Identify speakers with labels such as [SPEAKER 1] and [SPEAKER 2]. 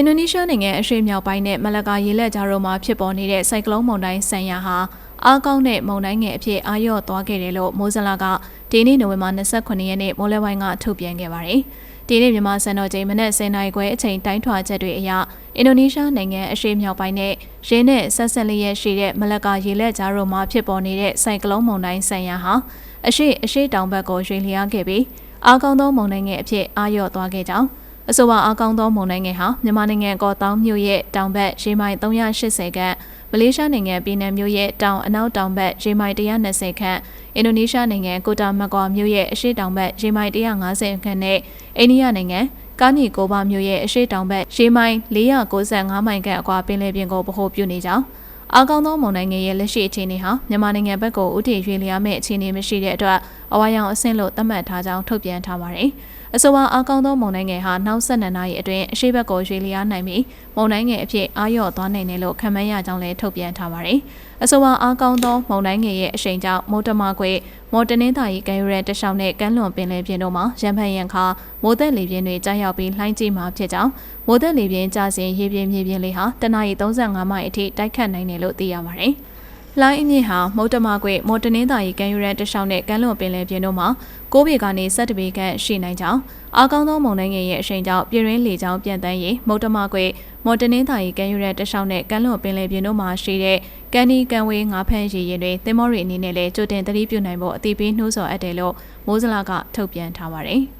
[SPEAKER 1] အင်ဒိုနီးရှားနိုင်ငံအရှေ့မြောက်ပိုင်းနဲ့မလကာရေလက်ကြားတို့မှာဖြစ်ပေါ်နေတဲ့စိုက်ကလုန်းမုန်တိုင်းဆန်ယာဟာအားကောင်းတဲ့မုန်တိုင်းငယ်အဖြစ်အာရုံသွားခဲ့တယ်လို့မိုးဇလာကဒီနေ့နိုဝင်ဘာ29ရက်နေ့မိုးလယ်ပိုင်းကထုတ်ပြန်ခဲ့ပါတယ်။ဒီနေ့မြန်မာစံတော်ချိန်မနက်10:00နာရီခွဲအချိန်တိုင်းထွာချက်တွေအရအင်ဒိုနီးရှားနိုင်ငံအရှေ့မြောက်ပိုင်းနဲ့ရင်းနဲ့ဆက်ဆက်လျက်ရှိတဲ့မလကာရေလက်ကြားတို့မှာဖြစ်ပေါ်နေတဲ့စိုက်ကလုန်းမုန်တိုင်းဆန်ယာဟာအရှေ့အရှေ့တောင်ဘက်ကိုရွှေ့လျားခဲ့ပြီးအားကောင်းသောမုန်တိုင်းငယ်အဖြစ်အာရုံသွားခဲ့ကြောင်း အဆိုပါအကောင်းသောမုန်တိုင်းငယ်ဟာမြန်မာနိုင်ငံကော့တောင်းမြို့ရဲ့တောင်ဘက်ရေမိုင်380ခန့်မလေးရှားနိုင်ငံပြည်နယ်မြို့ရဲ့တောင်အနောက်တောင်ဘက်ရေမိုင်120ခန့်အင်ဒိုနီးရှားနိုင်ငံကိုတာမကွာမြို့ရဲ့အရှေ့တောင်ဘက်ရေမိုင်150ခန့်နဲ့အိန္ဒိယနိုင်ငံကာနီကိုဘာမြို့ရဲ့အရှေ့တောင်ဘက်ရေမိုင်495မိုင်ခန့်အကွာပင်လယ်ပြင်ကိုဗဟိုပြုနေကြောင်းအားကောင်းသောမုန်တိုင်းငယ်ရဲ့လက်ရှိအခြေအနေဟာမြန်မာနိုင်ငံဘက်ကိုဥတည်ရွေလျားမဲ့အခြေအနေမရှိတဲ့အတွက်အဝါရောင်အဆင့်လို့သတ်မှတ်ထားကြောင်းထုတ်ပြန်ထားပါတယ်။ အဆိုပါအားကောင်းသောမုန်တိုင်းငယ်ဟာနောက်ဆက်နနာရီအတွင်းအရှိဘက်ကိုရွေလျားနိုင်ပြီးမုန်တိုင်းငယ်အဖြစ်အာရော့သွားနိုင်တယ်လို့ခန့်မှန်းရကြောင်းလည်းထုတ်ပြန်ထားပါတယ်။အဆိုပါအားကောင်းသောမုန်တိုင်းငယ်ရဲ့အရှိန်ကြောင့်မိုးတမကွေမော်တနင်းသာရီကံရတဲ့တခြားနဲ့ကမ်းလွန်ပင်လယ်ပြင်တို့မှာရံဖန်ရံခါမိုးသက်လေပြင်းတွေကြားရောက်ပြီးလှိုင်းကြီးမှာဖြစ်ကြောင်းမိုးသက်လေပြင်းကျစဉ်ရေပြင်းမြေပြင်းလေးဟာတနအီ35မိုင်အထိတိုက်ခတ်နိုင်တယ်လို့သိရပါတယ်။ လိုင်းအမြင့်ဟာမုတ်တမကွေမော်တနင်းသာရီကံရတဲ့တခြားနဲ့ကမ်းလွန်ပင်လယ်ပြင်တို့မှာ9ပေကနေ17ပေခန့်ရှိနိုင်ကြောင်းအားကောင်းသောမုန်တိုင်းငယ်ရဲ့အရှိန်ကြောင့်ပြည်ရင်းလေကြောင်းပြန်တန်းရေးမုတ်တမကွေမော်တနင်းသာရီကမ်းရတဲ့တခြားနဲ့ကမ်းလွန်ပင်လယ်ပြင်တို့မှာရှိတဲ့ကန်ဒီကန်ဝေးငါးဖမ်းရည်ရင်တွေသင်္ဘောတွေအနေနဲ့လည်းကြိုတင်သတိပြုနိုင်ဖို့အသိပေးနှိုးဆော်အပ်တယ်လို့မိုးစလာကထုတ်ပြန်ထားပါတယ်။